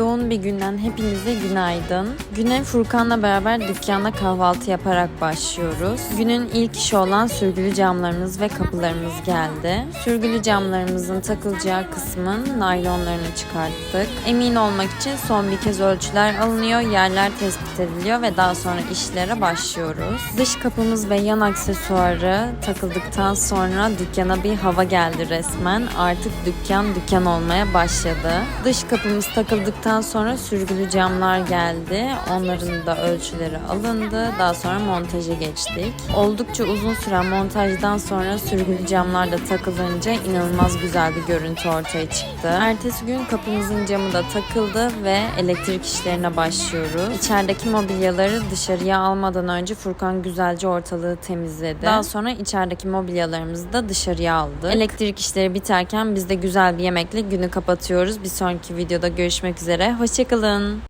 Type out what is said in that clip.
Yoğun bir günden hepinize günaydın. Güne Furkan'la beraber dükkanda kahvaltı yaparak başlıyoruz. Günün ilk işi olan sürgülü camlarımız ve kapılarımız geldi. Sürgülü camlarımızın takılacağı kısmın naylonlarını çıkarttık. Emin olmak için son bir kez ölçüler alınıyor, yerler tespit ediliyor ve daha sonra işlere başlıyoruz. Dış kapımız ve yan aksesuarı takıldıktan sonra dükkana bir hava geldi resmen. Artık dükkan dükkan olmaya başladı. Dış kapımız takıldıktan sonra sürgülü camlar geldi. Onların da ölçüleri alındı. Daha sonra montaja geçtik. Oldukça uzun süren montajdan sonra sürgülü camlar da takılınca inanılmaz güzel bir görüntü ortaya çıktı. Ertesi gün kapımızın camı da takıldı ve elektrik işlerine başlıyoruz. İçerideki mobilyaları dışarıya almadan önce Furkan güzelce ortalığı temizledi. Daha sonra içerideki mobilyalarımızı da dışarıya aldı. Elektrik işleri biterken biz de güzel bir yemekle günü kapatıyoruz. Bir sonraki videoda görüşmek üzere. Hoşçakalın.